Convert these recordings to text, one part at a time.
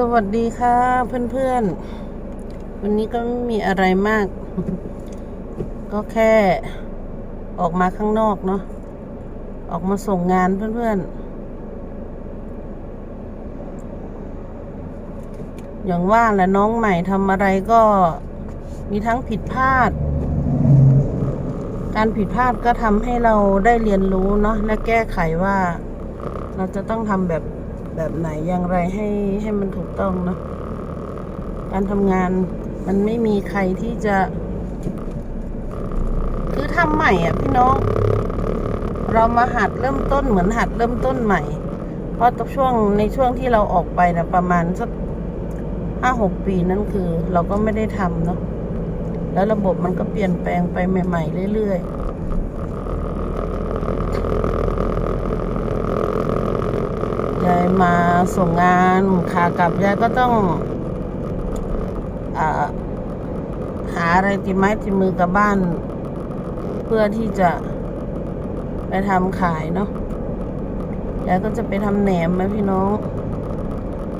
สวัสดีค่ะ เพื่อนๆ วันนี้ก็ไม่มีอะไรมาก ก็แค่ออกมาข้างนอกเนาะออกมาส่งงานเพื่อนๆ อย่างว่าแหละน้องใหม่ทำอะไรก็มีทั้งผิดพลาด การผิดพลาดก็ทำให้เราได้เรียนรู้เนาะและแก้ไขว่า เราจะต้องทำแบบ แบบไหนอย่างไรให้ให้มันถูกต้องเนาะการทำงานมันไม่มีใครที่จะ คือทำใหม่อะพี่น้อง เรามาหัดเริ่มต้นเหมือนหัดเริ่มต้นใหม่ เพราะตช่วงในช่วงที่เราออกไปนะประมาณสักห้าหกปีนั่นคือ เราก็ไม่ได้ทำเนาะแล้วระบบมันก็เปลี่ยนแปลงไปใหม่ ๆ เรื่อยๆ ยาย มาส่งงานขากลับยายก็ต้องอหาอะไรติดไม้ติดมือกลับบ้าน เพื่อที่จะไปทำขายเนาะยายก็จะไปทำแหนมไหมพี่น้อง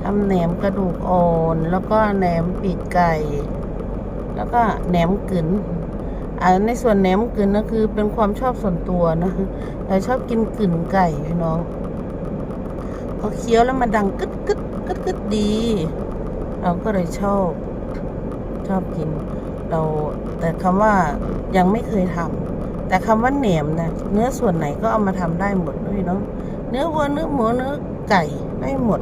ทำแหนมกระดูกอ่อน แล้วก็แหนมปีกไก่ แล้วก็แหนมกึ๋นอ่าในส่วนแหนมกึ๋นก็คือเป็นความชอบส่วนตัวนะยายชอบกินกึ๋นไก่พี่น้อง อเคี้ยวแล้วมันดังกึดกึดกึดกึดดี เราก็เลยชอบ ชอบกิน เราแต่คำว่ายังไม่เคยทำแต่คำว่าแหนมนะเนื้อส่วนไหนก็เอามาทำได้หมดนะพี่น้องเนื้อวัวเนื้อหมูเนื้อไก่ได้หมด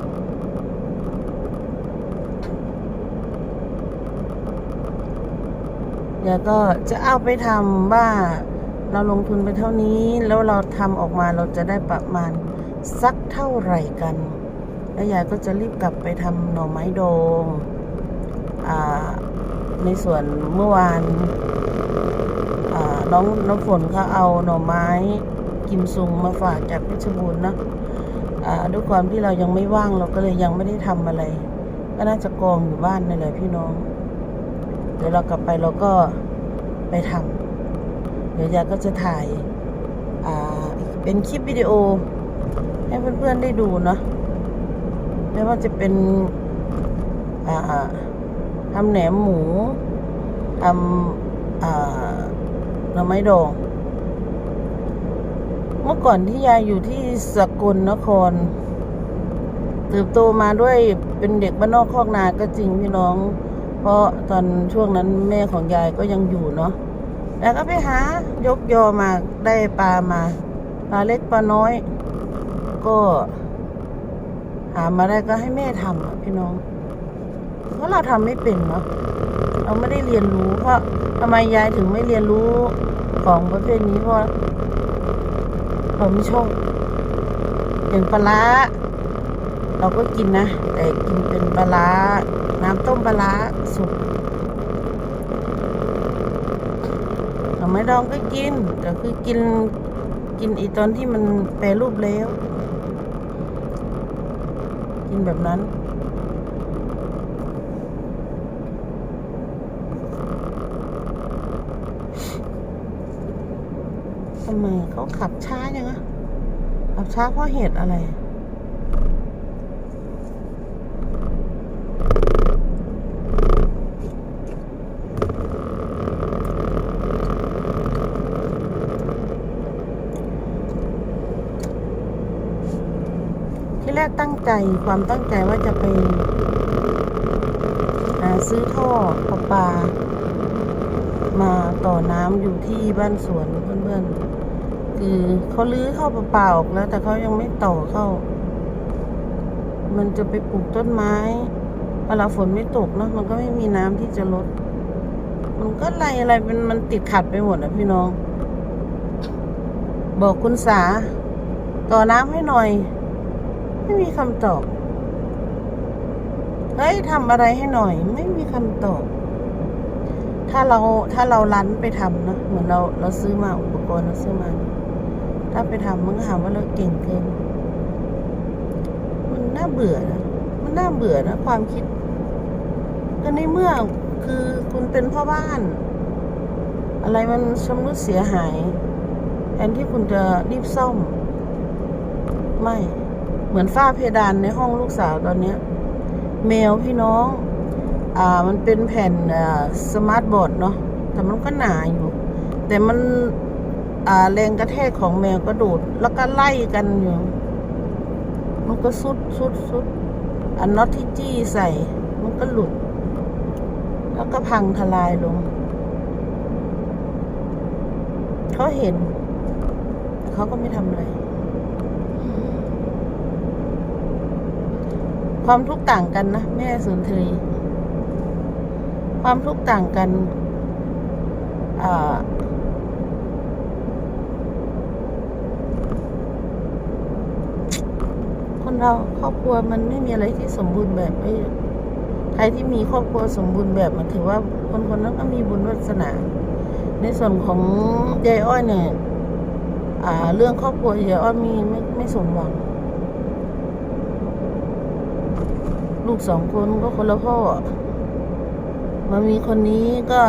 เดี๋ยวก็จะเอาไปทำว่าเราลงทุนไปเท่านี้ แล้วเราทำออกมาเราจะได้ประมาณ สักเท่าไหร่กัน แล้วยายก็จะรีบกลับไปทำหน่อไม้ดองอาในส่วนเมื่อวานน้องน้องฝนเขาเอาหน่อไม้กิมซุงมาฝากจากเพชรบูรณ์นะะด้วยความที่เรายังไม่ว่างเราก็เลยยังไม่ได้ทำอะไร ก็น่าจะกองอยู่บ้านนี่แหละพี่น้อง เดี๋ยวเรากลับไปเราก็ไปทำเดี๋ยวยายก็จะถ่ายเป็นคลิปวิดีโอ ให้เพื่อนๆได้ดูเนาะไม่ว่าจะเป็นทำแหนมหมูทำหน่อไม้ดอง เมื่อก่อนที่ยายอยู่ที่สกลนครเติบโตมาด้วยเป็นเด็กบ้านนอกคอกนาก็จริงพี่น้อง เพราะตอนช่วงนั้นแม่ของยายก็ยังอยู่เนาะแล้วก็ไปหายกยอมาได้ปลามาปลาเล็กปลาน้อย ก็หามาได้ก็ให้แม่ทำอะพี่น้อง เพราะเราทำไม่เป็นเนาะเราไม่ได้เรียนรู้ เพราะทำไมยายถึงไม่เรียนรู้ของประเภทนี้เพราะเราไม่ชอบอย่างปลาเราก็กินนะ แต่กินเป็นปลาน้ำต้มปลาสุกเราไม่ดองก็กินแต่คือกินกินอีตอนที่มันแปรรูปแล้วินแบบนั้น ทำไมเขาขับช้ายังอะขับช้าเพราะเหตุอะไร ตั้งใจความตั้งใจว่าจะไปหาซื้อท่อประปา มาต่อน้ำอยู่ที่บ้านสวนเพื่อนๆ คือเขาลื้อท่อประปาออกแล้ว แต่เขายังไม่ต่อเข้า มันจะไปปลูกต้นไม้เวลาฝนไม่ตกเนาะมันก็ไม่มีน้ำที่จะลด มันก็อะไรอะไรเป็นมันติดขัดไปหมดอะพี่น้อง บอกคุณสา ต่อน้ำให้หน่อย ไม่มีคำตอบเฮ้ยทำอะไรให้หน่อย ไม่มีคำตอบ ถ้าเราถ้าเราลันไปทำนะเหมือนเราเราซื้อมาอุปกรณ์เราซื้อมา ถ้าไปทำมันก็หาว่าเราเก่งเกิน มันน่าเบื่อนะมันน่าเบื่อนะความคิดก็ในเมื่อคือคุณเป็นพ่อบ้าน อะไรมันชำรุดเสียหายแทนที่คุณจะรีบซ่อม ไม่ เหมือนฝ้าเพดานในห้องลูกสาวตอนนี้แมวพี่น้อง อ่ามันเป็นแผ่นสมาร์ทบอร์ดเนาะแต่มันก็หนาอยู่ แต่มันอ่าแรงกระแทกของแมวก็โดดแล้วก็ไล่กันอยู่ มันก็สุดสุดสุดอันน็อตที่จี้ใส่ มันก็หลุด แล้วก็พังทลายลงเขาเห็น แต่เขาก็ไม่ทำอะไร ความทุกข์ต่างกันนะแม่สุนทรีความทุกข์ต่างกันคนเราครอบครัวมันไม่มีอะไรที่สมบูรณ์แบบไม่ใครที่มีครอบครัวสมบูรณ์แบบมันถือว่าคนคนนั้นก็มีบุญวาสนา ในส่วนของยายอ้อยเนี่ยเรื่องครอบครัวยายอ้อยมีไม่ไม่สมหวัง ลูกสองคนก็คนละพ่อมามีคนนี้ก็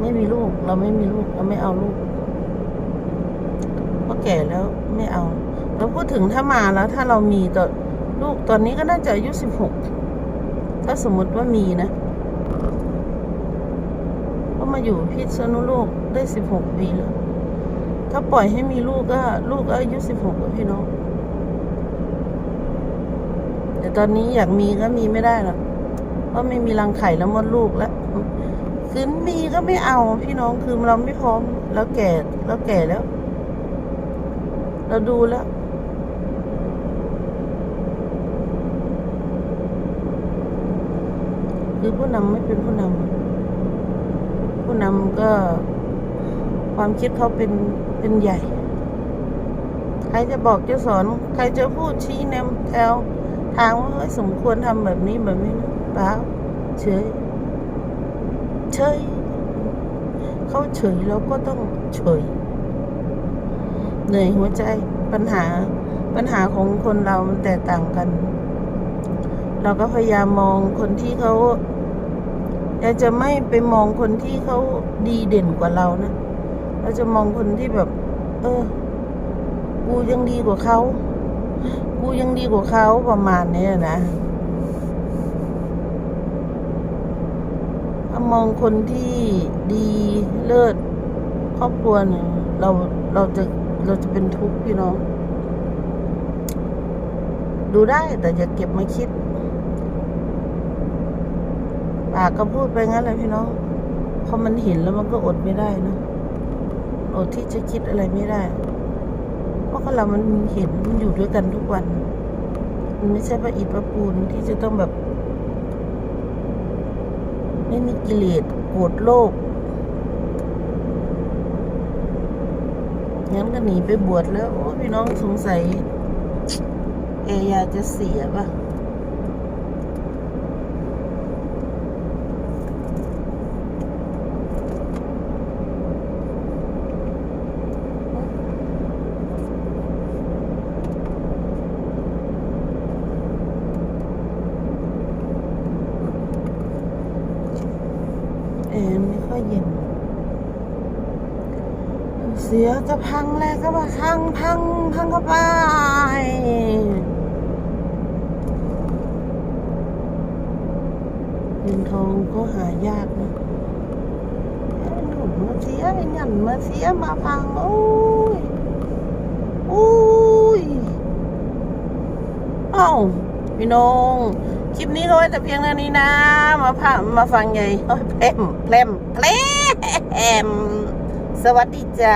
ไม่มีลูก เราไม่มีลูก เราไม่เอาลูกเพราะแก่แล้วไม่เอา เราพูดถึงถ้ามาแล้ว ถ้าเรามีต่อลูกตอนนี้ก็น่าจะอายุสิบหกถ้าสมมติว่ามีนะก็มาอยู่พิษณุโลกได้สิบหกปีแล้ว ถ้าปล่อยให้มีลูกก็ ลูกก็อายุสิบหกแล้วพี่น้อง แต่ตอนนี้อยากมีก็มีไม่ได้หรอกเพราะไม่มีรังไข่แล้วมดลูกแล้วคือมีก็ไม่เอาพี่น้องคือเราไม่พร้อม แล้วแก่แล้วแก่แล้ว เราดูแล้วคือผู้นำไม่เป็นผู้นำผู้นำก็ความคิดเขาเป็นเป็นใหญ่ ใครจะบอกจะสอน ใครจะพูดชี้แนวแถว ทางว่าสมควรทำแบบนี้แบบนี้เปล่าเฉย เฉย เขาเฉยเราก็ต้องเฉยเหนื่อยหัวใจปัญหาปัญหาของคนเรามันแตกต่างกัน เราก็พยายามมองคนที่เขาอยากจะไม่ไปมองคนที่เขาดีเด่นกว่าเรานะ เราจะมองคนที่แบบ เออ กูยังดีกว่าเขา กูยังดีกว่าเขาประมาณนี้นะถ้ามองคนที่ดีเลิศครอบครัวเนี่ยเราเราจะเราจะเป็นทุกข์พี่น้อง ดูได้แต่อย่าเก็บมาคิด ปากก็พูดไปงั้นเลยพี่น้องพอมันเห็นแล้วมันก็อดไม่ได้นะอดที่จะคิดอะไรไม่ได้ ราะเรามันเห็นมันอยู่ด้วยกันทุกวัน มันไม่ใช่ประอิดประปูนที่จะต้องแบบ ไม่มีกิเลสโกรธโลภงั้นก็หนีไปบวชแล้ว โอ้พี่น้องสงสัยเอยาจะเสียป่ะ แอร์ไม่ค่อยเย็น เสียจะพังแล้วก็มาพังพังพังเข้าไปเงินทองก็หายากนะหนุ่มมาเสียไอ้หยันมาเสียมาพังโอ้ยโอ้ยเอ้าพี่น้อง ลิปนี้ก็ไว้แต่เพียงเท่านี้นะ มาพามาฟังไงเพลมเพลมเพลมสวัสดีจ้า